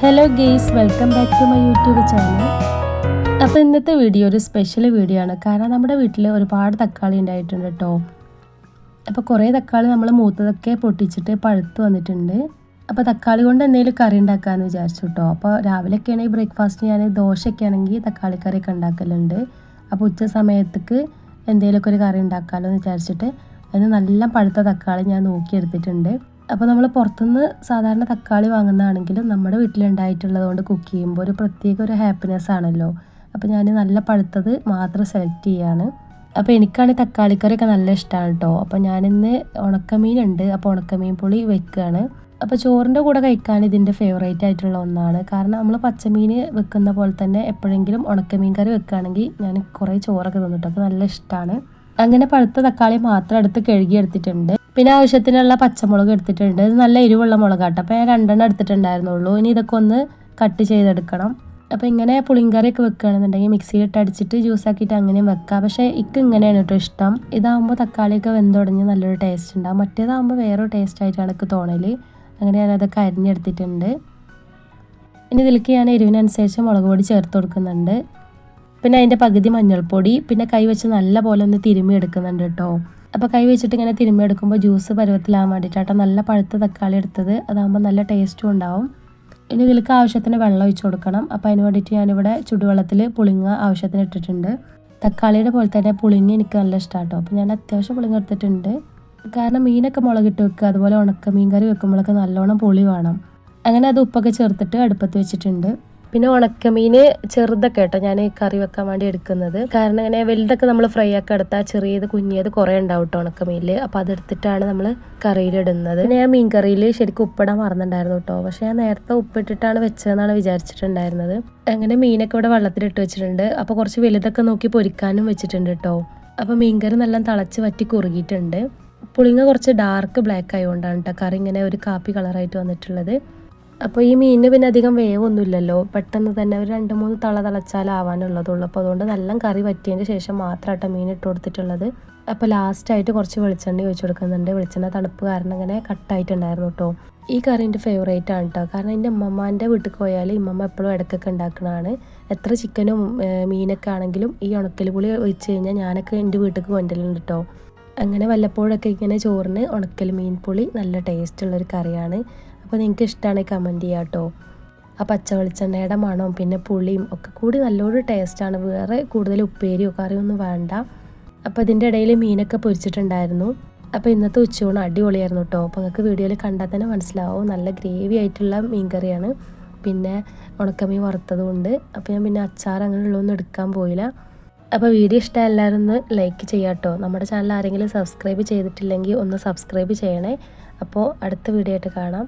Hello guys welcome back to my YouTube channel അപ്പോൾ ഇന്നത്തെ video ഒരു സ്പെഷ്യൽ വീഡിയോ ആണ്. കാരണം നമ്മുടെ വീട്ടിൽ ഒരുപാട് തക്കാളി ഉണ്ടായിട്ടുണ്ട് കേട്ടോ അപ്പോൾ കുറേ തക്കാളി നമ്മൾ മൂത്തതൊക്കെ പൊട്ടിച്ചിട്ട് പഴുത്ത് വന്നിട്ടുണ്ട്. അപ്പോൾ തക്കാളി കൊണ്ട് എന്തെങ്കിലും കറി ഉണ്ടാക്കാമെന്ന് വിചാരിച്ചു കേട്ടോ അപ്പോൾ രാവിലെയൊക്കെ ആണെങ്കിൽ ബ്രേക്ക്ഫാസ്റ്റ് ഞാൻ ദോശയൊക്കെ ആണെങ്കിൽ തക്കാളി കറിയൊക്കെ ഉണ്ടാക്കലുണ്ട്. അപ്പോൾ ഉച്ച സമയത്തേക്ക് എന്തെങ്കിലുമൊക്കെ ഒരു കറി ഉണ്ടാക്കാമല്ലോ എന്ന് വിചാരിച്ചിട്ട് അതിന് നല്ല പഴുത്ത തക്കാളി ഞാൻ നോക്കിയെടുത്തിട്ടുണ്ട്. അപ്പോൾ നമ്മൾ പുറത്തുനിന്ന് സാധാരണ തക്കാളി വാങ്ങുന്നതാണെങ്കിലും നമ്മുടെ വീട്ടിലുണ്ടായിട്ടുള്ളത് കൊണ്ട് കുക്ക് ചെയ്യുമ്പോൾ ഒരു പ്രത്യേക ഒരു ഹാപ്പിനെസ് ആണല്ലോ. അപ്പോൾ ഞാൻ നല്ല പഴുത്തത് മാത്രം സെലക്ട് ചെയ്യാണ്. അപ്പോൾ എനിക്കാണ് തക്കാളിക്കറിയൊക്കെ നല്ല ഇഷ്ടമാണ് കേട്ടോ അപ്പോൾ ഞാനിന്ന് ഉണക്കമീനുണ്ട്. അപ്പോൾ ഉണക്കമീൻ പുളി വെക്കുകയാണ് അപ്പോൾ ചോറിന്റെ കൂടെ കഴിക്കാൻ ഇതിന്റെ ഫേവറേറ്റ് ആയിട്ടുള്ള ഒന്നാണ്. കാരണം നമ്മൾ പച്ചമീൻ വെക്കുന്ന പോലെ തന്നെ എപ്പോഴെങ്കിലും ഉണക്കമീൻ കറി വെക്കുകയാണെങ്കിൽ ഞാൻ കുറേ ചോറൊക്കെ തന്നിട്ടൊക്കെ നല്ല ഇഷ്ടമാണ് അങ്ങനെ പഴുത്ത തക്കാളി മാത്രം എടുത്ത് കഴുകി എടുത്തിട്ടുണ്ട്. പിന്നെ ആവശ്യത്തിനുള്ള പച്ചമുളക് എടുത്തിട്ടുണ്ട്. ഇത് നല്ല എരിവുള്ള മുളകാട്ടോ. അപ്പോൾ ഞാൻ രണ്ടെണ്ണം എടുത്തിട്ടുണ്ടായിരുന്നുള്ളൂ. ഇനി ഇതൊക്കെ ഒന്ന് കട്ട് ചെയ്തെടുക്കണം. അപ്പോൾ ഇങ്ങനെ പുളിങ്കറിയൊക്കെ വെക്കുകയാണെന്നുണ്ടെങ്കിൽ മിക്സിയിലിട്ട് അടിച്ചിട്ട് ജ്യൂസ് ആക്കിയിട്ട് അങ്ങനെയും വെക്കാം. പക്ഷേ ഇക്ക് ഇങ്ങനെയാണ് കേട്ടോ ഇഷ്ടം. ഇതാകുമ്പോൾ തക്കാളിയൊക്കെ വെന്തുടഞ്ഞ് നല്ലൊരു ടേസ്റ്റ് ഉണ്ടാകും മറ്റേതാകുമ്പോൾ വേറൊരു ടേസ്റ്റ് ആയിട്ടാണ് എനിക്ക് തോന്നൽ. അങ്ങനെ ഞാനതൊക്കെ അരിഞ്ഞെടുത്തിട്ടുണ്ട് ഇനി ഇതിലേക്ക് ഞാൻ എരിവിനനുസരിച്ച് മുളക് പൊടി ചേർത്ത് കൊടുക്കുന്നുണ്ട്. പിന്നെ അതിന്റെ പകുതി മഞ്ഞൾപ്പൊടി. പിന്നെ കൈ വെച്ച് നല്ല പോലെ ഒന്ന് തിരുമ്മി എടുക്കുന്നുണ്ട് കേട്ടോ അപ്പോൾ കൈ വെച്ചിട്ട് ഇങ്ങനെ തിരുമ്മി എടുക്കുമ്പോൾ ജ്യൂസ് പരുവത്തിലാകാൻ വേണ്ടിയിട്ടാട്ടോ നല്ല പഴുത്ത തക്കാളി എടുത്തത്. അതാകുമ്പോൾ നല്ല ടേസ്റ്റും ഉണ്ടാവും. ഇനി ഇതിലേക്ക് ആവശ്യത്തിന് വെള്ളം ഒഴിച്ചു കൊടുക്കണം. അപ്പോൾ അതിന് വേണ്ടിയിട്ട് ഞാനിവിടെ ചുടുവെള്ളത്തിൽ പുളിങ്ങ ആവശ്യത്തിന് ഇട്ടിട്ടുണ്ട്. തക്കാളിയുടെ പോലെ തന്നെ പുളിങ്ങ എനിക്ക് നല്ല ഇഷ്ടമാണ് അപ്പോൾ ഞാൻ അത്യാവശ്യം പുളിങ്ങ എടുത്തിട്ടുണ്ട്. കാരണം മീനൊക്കെ മുളകിട്ട് വെക്കുക അതുപോലെ ഉണക്ക മീൻ കറി വെക്കുമ്പോഴൊക്കെ നല്ലോണം പുളി വേണം. അങ്ങനെ അത് ഉപ്പൊക്കെ ചേർത്തിട്ട് അടുപ്പത്ത് വെച്ചിട്ടുണ്ട്. പിന്നെ ഉണക്കമീൻ ചെറുതൊക്കെ കേട്ടോ ഞാൻ കറി വെക്കാൻ വേണ്ടി എടുക്കുന്നത്. കാരണം ഇങ്ങനെ വലുതൊക്കെ നമ്മൾ ഫ്രൈ ആക്കി എടുത്താൽ ചെറിയത് കുഞ്ഞിയത് കുറേ ഉണ്ടാവും കേട്ടോ ഉണക്കമീനിൽ അപ്പോൾ അതെടുത്തിട്ടാണ് നമ്മൾ കറിയിലിടുന്നത് പിന്നെ ഞാൻ മീൻകറിയിൽ ശരിക്കും ഉപ്പിടാൻ മറന്നിട്ടുണ്ടായിരുന്നു കേട്ടോ. പക്ഷേ ഞാൻ നേരത്തെ ഉപ്പിട്ടിട്ടാണ് വെച്ചതെന്നാണ് വിചാരിച്ചിട്ടുണ്ടായിരുന്നത്. അങ്ങനെ മീനൊക്കെ ഇവിടെ വെള്ളത്തിലിട്ട് വെച്ചിട്ടുണ്ട്. അപ്പോൾ കുറച്ച് വലുതൊക്കെ നോക്കി പൊരിക്കാനും വെച്ചിട്ടുണ്ട് കേട്ടോ. അപ്പോൾ മീൻകറി നല്ല തിളച്ച് വറ്റി കുറുകിയിട്ടുണ്ട്. പുളിങ്ങ കുറച്ച് ഡാർക്ക് ബ്ലാക്ക് ആയതുകൊണ്ടാണ് കേട്ടോ കറി ഇങ്ങനെ ഒരു കാപ്പി കളറായിട്ട് വന്നിട്ടുള്ളത്. അപ്പോൾ ഈ മീനിന് പിന്നെ അധികം വേവൊന്നുമില്ലല്ലോ. പെട്ടെന്ന് തന്നെ ഒരു രണ്ട് മൂന്ന് തള തിളച്ചാലാവാനുള്ളതുള്ളൂ. അപ്പോൾ അതുകൊണ്ട് നല്ല കറി പറ്റിയതിന് ശേഷം മാത്രമാട്ടോ മീൻ ഇട്ട് കൊടുത്തിട്ടുള്ളത്. അപ്പോൾ ലാസ്റ്റായിട്ട് കുറച്ച് വെളിച്ചെണ്ണ ഒഴിച്ച് കൊടുക്കുന്നുണ്ട്. വെളിച്ചെണ്ണ തണുപ്പ് കാരണം ഇങ്ങനെ കട്ടായിട്ടുണ്ടായിരുന്നു കേട്ടോ ഈ കറി എന്റെ ഫേവറേറ്റ് ആണ് കേട്ടോ കാരണം എന്റെ അമ്മമ്മേന്റെ വീട്ടിൽ പോയാൽ ഇമ്മമ്മ എപ്പോഴും ഇടക്കൊക്കെ ഉണ്ടാക്കുന്നതാണ് എത്ര ചിക്കനും മീനൊക്കെ ആണെങ്കിലും ഈ ഉണക്കൽ പുളി ഒഴിച്ച് കഴിഞ്ഞാൽ ഞാനൊക്കെ എന്റെ വീട്ടിലേക്ക് കൊണ്ടുവരുന്നുണ്ട് കേട്ടോ അങ്ങനെ വല്ലപ്പോഴൊക്കെ ഇങ്ങനെ ചോറിന് ഉണക്കൽ മീൻ പുളി നല്ല ടേസ്റ്റുള്ളൊരു കറിയാണ്. അപ്പോൾ നിങ്ങൾക്ക് ഇഷ്ടമാണെങ്കിൽ കമന്റ് ചെയ്യാം കേട്ടോ ആ പച്ച വെളിച്ചെണ്ണയുടെ മണവും പിന്നെ പുളിയും ഒക്കെ കൂടി നല്ലൊരു ടേസ്റ്റാണ് വേറെ കൂടുതൽ ഉപ്പേരിയോ കറിയൊന്നും വേണ്ട. അപ്പോൾ ഇതിന്റെ ഇടയിൽ മീനൊക്കെ പൊരിച്ചിട്ടുണ്ടായിരുന്നു. അപ്പോൾ ഇന്നത്തെ ഉച്ചയൂണ് അടിപൊളിയായിരുന്നു കേട്ടോ അപ്പോൾ നിങ്ങൾക്ക് വീഡിയോയിൽ കണ്ടാൽ തന്നെ മനസ്സിലാവും. നല്ല ഗ്രേവി ആയിട്ടുള്ള മീൻ കറിയാണ് പിന്നെ ഉണക്കമീൻ വറുത്തതുകൊണ്ട് അപ്പോൾ ഞാൻ പിന്നെ അച്ചാർ അങ്ങനെയുള്ളതൊന്നും എടുക്കാൻ പോയില്ല. അപ്പോൾ വീഡിയോ ഇഷ്ടം എല്ലാവരും ഒന്ന് ലൈക്ക് ചെയ്യാം കേട്ടോ നമ്മുടെ ചാനൽ ആരെങ്കിലും സബ്സ്ക്രൈബ് ചെയ്തിട്ടില്ലെങ്കിൽ ഒന്ന് സബ്സ്ക്രൈബ് ചെയ്യണേ. അപ്പോൾ അടുത്ത വീഡിയോ ആയിട്ട് കാണാം.